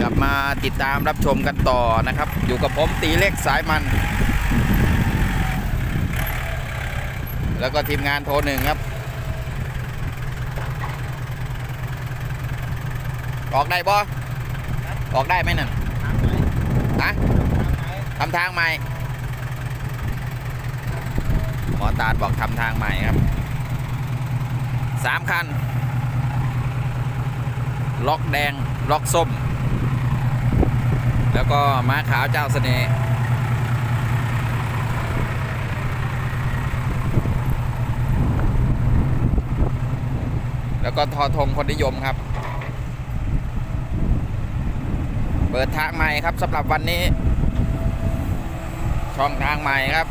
กลับมาติดตามรับชมกันต่อนะครับ อยู่กับผมตีเล็กสายมัน แล้วก็ทีมงานโทรหนึ่งครับ ออกได้บ่ออกได้ไหมนั่นนะทำทางใหม่หมอตาดบอกทำทางใหม่ครับสามคัน ล็อกแดง ล็อกส้ม แล้วก็ม้าขาวเจ้าเสน่ห์แล้วก็ทอทงคนนิยมครับ เปิดทางใหม่ครับสำหรับวันนี้ ช่องทางใหม่ครับ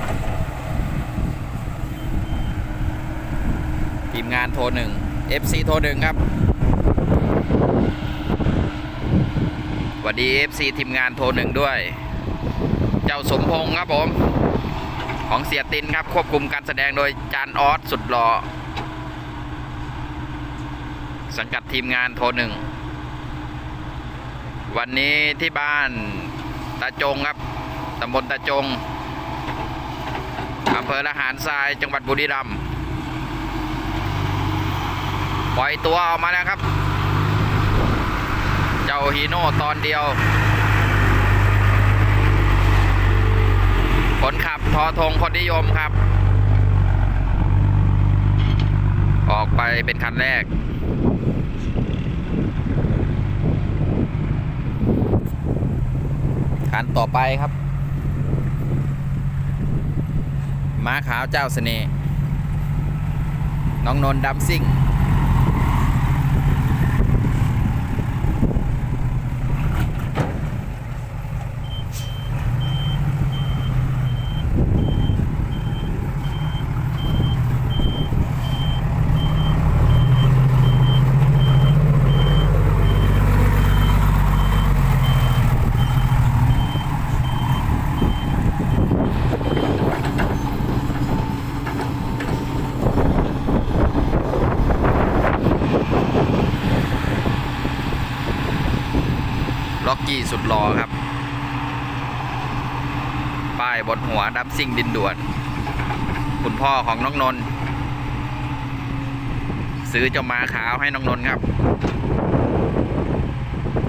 ทีมงานโทรหนึ่ง FC โทรหนึ่งครับ วัสดี FC ทีมงานโทรหนึ่งด้วย เจ้าสมพงษ์ครับผม ของเสียตินครับควบคุมการแสดงโดยจานออสสุดหล่อสังกัดทีมงานโทรหนึ่ง วันนี้ที่บ้านตาจงครับตำบลตาจงอำเภอละหารทรายจังหวัดบุรีรัมย์ปล่อยตัวออกมาแล้วครับ ฮีโน่ตอนเดียว คนขับทอทงคนนิยมครับ ออกไปเป็นคันแรกคันต่อไปครับ ม้าขาวเจ้าเสน่ห์น้องนนท์ดำซิ่ง 10ล้อครับ ป้ายบนหัวดับซิ่งดินด่วน คุณพ่อของน้องนนท์ซื้อเจ้ามาขาวให้น้องนนท์ครับ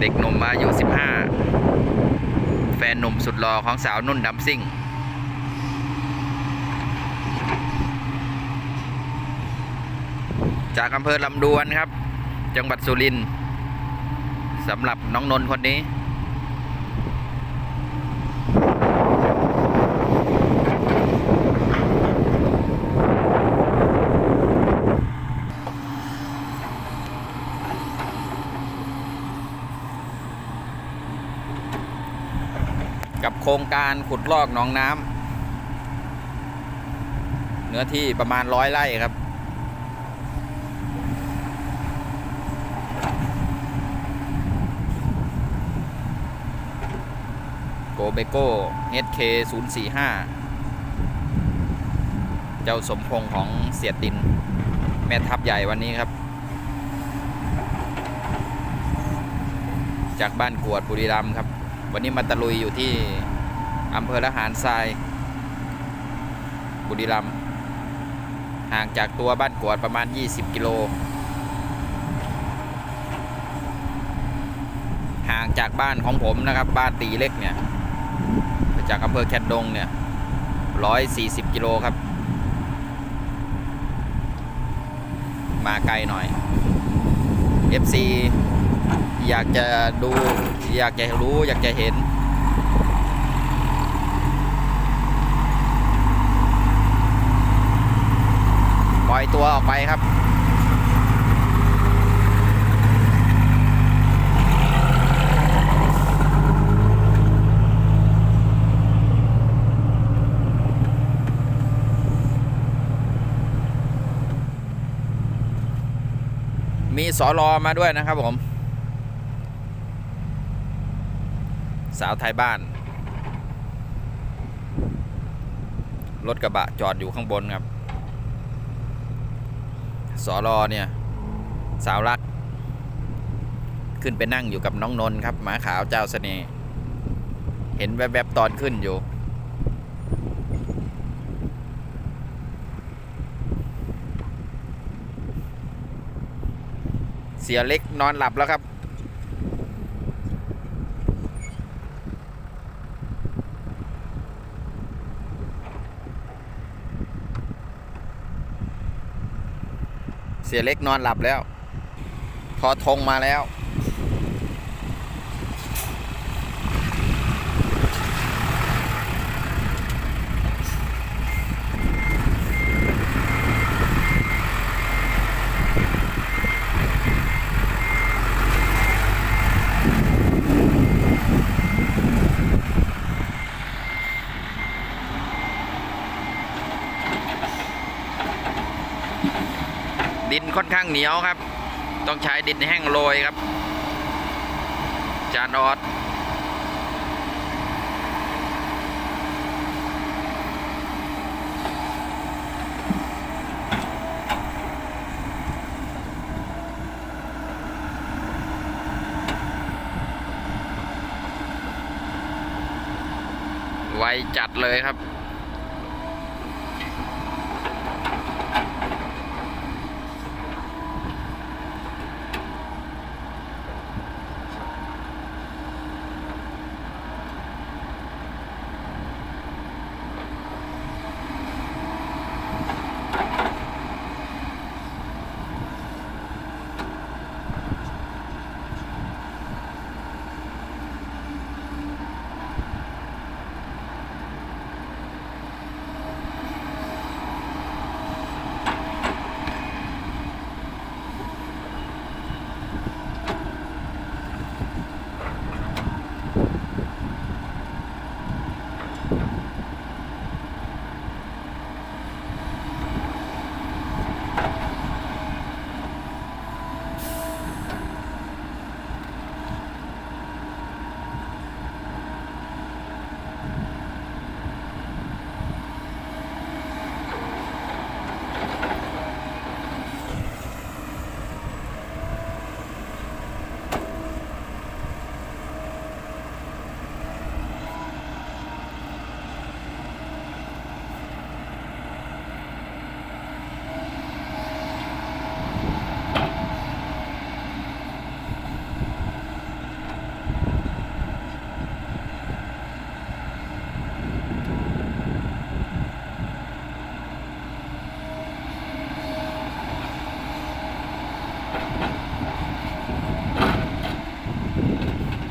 เด็กหนุ่มอายุ 15 แฟนหนุ่มสุดหล่อของสาวนุ่นดัมซิ่งจากอำเภอลำดวนครับ จังหวัดสุรินทร์สำหรับน้องนนท์คนนี้ ครงการขุดลอกหนองน้ำเนื้อที่ประมาณร้อยไร่ครับ โกเบโก้ HK 0 4 5 เจ้าสมพงษ์ของเสียติน แม่ทัพใหญ่วันนี้ครับ จากบ้านกวดบุรีรัมย์ครับวันนี้มาตะลุยอยู่ที่ อำเภอละหารทราย บุรีรัมย์ห่างจากตัวบ้านกวดประมาณ 20 กิโล ห่างจากบ้านของผมนะครับ บ้านตีเล็กเนี่ย จากอำเภอแคนดงเนี่ยร้อยสี่สิบกิโลครับ มาไกลหน่อย FC อยากจะดู อยากจะรู้ อยากจะเห็น ปล่อยตัวออกไปครับมีสอรอมาด้วยนะครับผม สาวไทยบ้าน รถกระบะจอดอยู่ข้างบนครับ สอรอเนี่ย สาวรัก ขึ้นไปนั่งอยู่กับน้องนนท์ครับหมาขาวเจ้าเสน่ห์เห็นแวบๆตอนขึ้นอยู่ เสียเล็กนอนหลับแล้วครับ เสียเล็กนอนหลับแล้ว พอทงมาแล้ว เหนียวครับ ต้องใช้ดินแห้งโรยครับ จานออดไวจัดเลยครับ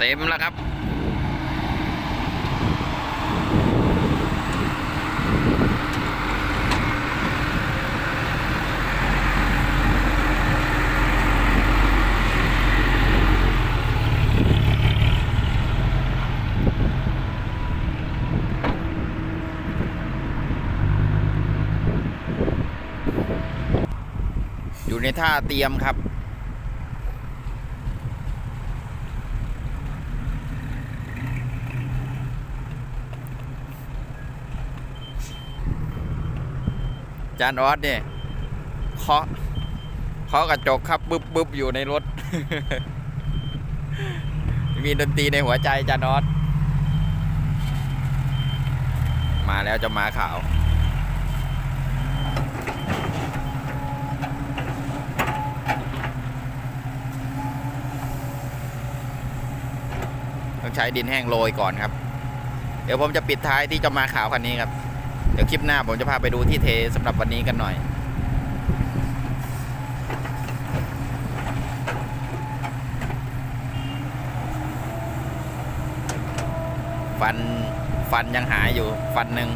ต็มแล้วครับอยู่ในท่าเตรียมครับ จานออสเนี่ยเคาะเคาะกระจกครับบึบบึบอยู่ในรถ มีดนตรีในหัวใจจานออสมาแล้วจะมาขาวต้องใช้ดินแห้งโรยก่อนครับ เดี๋ยวผมจะปิดท้ายที่จะมาขาวคันนี้ครับ ดี๋ยวคลิปหน้าผมจะพาไปดูที่เทสำหรับวันนี้กันหน่อยฟันฟันยังหายอยู่ฟันหนึ่ง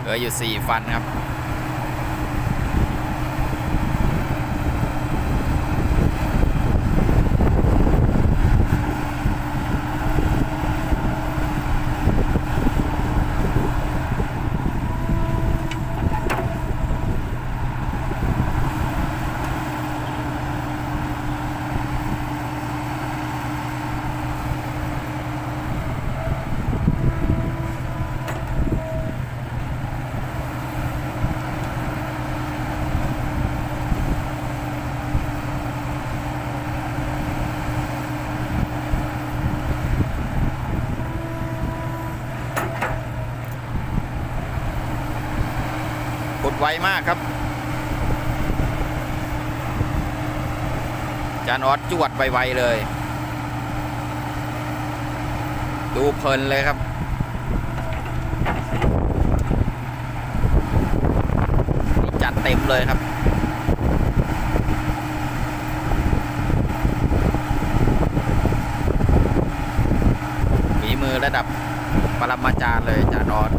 เหลืออยู่สี่ฟันครับ วมากครับจานออสจวดไวๆเลย ดูเพลินเลยครับจัดเต็มเลยครับฝีมือระดับปรมาจารย์เลยจานออส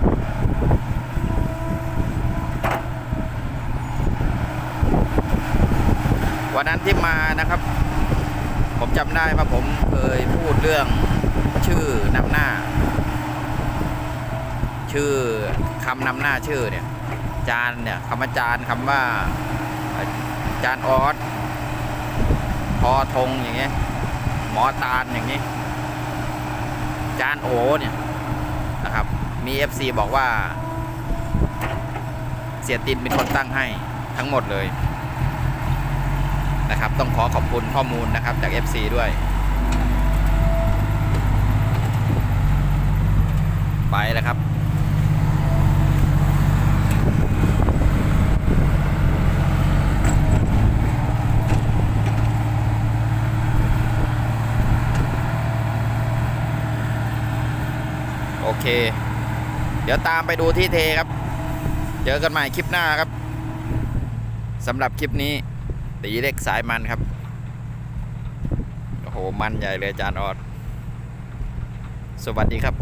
วันนั้นที่มานะครับ ผมจำได้ว่าผมเคยพูดเรื่องชื่อนำหน้า ชื่อคำนำหน้าชื่อเนี่ย จานเนี่ยคำว่าจานคำว่าจานออสพอธงอย่างเงี้ยหมอตาลอย่างงี้ จานโอเนี่ยนะครับ มี FC บอกว่า เสียตินเป็นคนตั้งให้ทั้งหมดเลย นะครับ ต้องขอขอบคุณข้อมูลนะครับจาก FC ด้วย ไปแล้วครับ โอเค เดี๋ยวตามไปดูที่เทครับ เจอกันใหม่คลิปหน้าครับสำหรับคลิปนี้ ตีเล็กสายมันครับ โอ้โห มันใหญ่เลยอาจานออด สวัสดีครับ